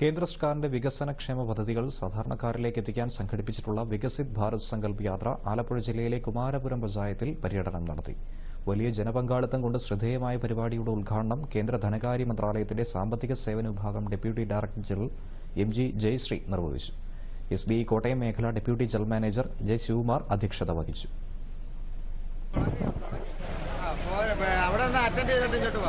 കേന്ദ്ര സർക്കാരിന്റെ വികസനക്ഷേമ പദ്ധതികൾ സാധാരണക്കാരിലേക്ക് എത്തിക്കാൻ സംഘടിപ്പിച്ചിട്ടുള്ള വികസിത് ഭാരത് സങ്കല്പ് യാത്ര ആലപ്പുഴ ജില്ലയിലെ കുമാരപുരം പഞ്ചായത്തിൽ പര്യടനം നടത്തി. വലിയ ജനപങ്കാളിത്തം കൊണ്ട് ശ്രദ്ധേയമായ പരിപാടിയുടെ ഉദ്ഘാടനം കേന്ദ്ര ധനകാര്യ മന്ത്രാലയത്തിന്റെ സാമ്പത്തിക സേവന വിഭാഗം deputy director general M G Jayashree നിർവഹിച്ചു. എസ് ബി കോട്ടയം മേഖല deputy general manager J Sivakumar അധ്യക്ഷത വഹിച്ചു. അവിടെ അറ്റൻഡ് ചെയ്തിട്ട് ഇങ്ങോട്ട്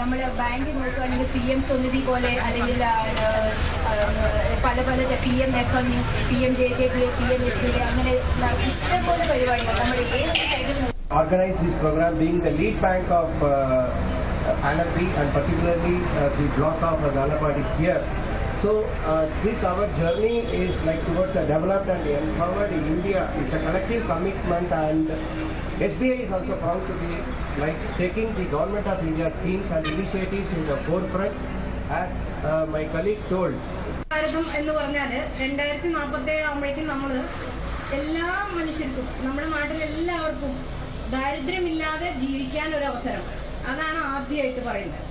നമ്മൾ ബാങ്ക് നോക്കുകയാണെങ്കിൽ പി എം സ്വനിധി പോലെ അല്ലെങ്കിൽ പല പല P M F M E P M J J P P M S B അങ്ങനെ ഇഷ്ടംപോലെ പരിപാടികൾ നമ്മുടെ the lead bank of uh, uh, Alapi and particularly uh, the block of uh, Galapadi here. So uh, this our journey is like towards a developed and empowered India. It's a collective commitment and SBI is also proud to be like taking the government of India schemes and initiatives in the forefront. As uh, my colleague told, ഭാരതം എന്ന് പറഞ്ഞാൽ രണ്ടായിരത്തി നാൽപ്പത്തി ഏഴ് ആകുമ്പോഴേക്കും നമ്മൾ എല്ലാ മനുഷ്യർക്കും നമ്മുടെ നാട്ടിൽ എല്ലാവർക്കും ദാരിദ്ര്യമില്ലാതെ ജീവിക്കാൻ ഒരു അവസരം അതാണ് ആദ്യമായിട്ട് പറയുന്നത്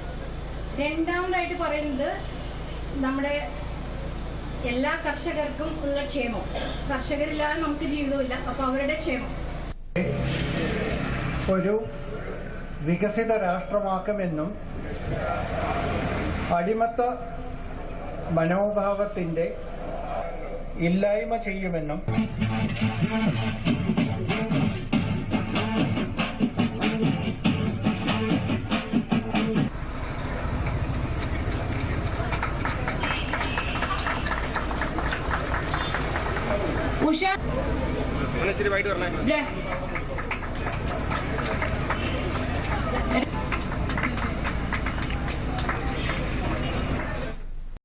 രണ്ടാമതായിട്ട് പറയുന്നത് നമ്മുടെ എല്ലാ കർഷകർക്കും ഉള്ള ക്ഷേമം. കർഷകരില്ലാതെ നമുക്ക് ജീവിതമില്ല അപ്പൊ അവരുടെ ക്ഷേമം. ഒരു വികസിത രാഷ്ട്രമാക്കുമെന്നും അടിമത്ത മനോഭാവത്തിന്റെ ഇല്ലായ്മ ചെയ്യുമെന്നും ഉഷ ഇച്ചിരി വൈകിട്ട് പറഞ്ഞേ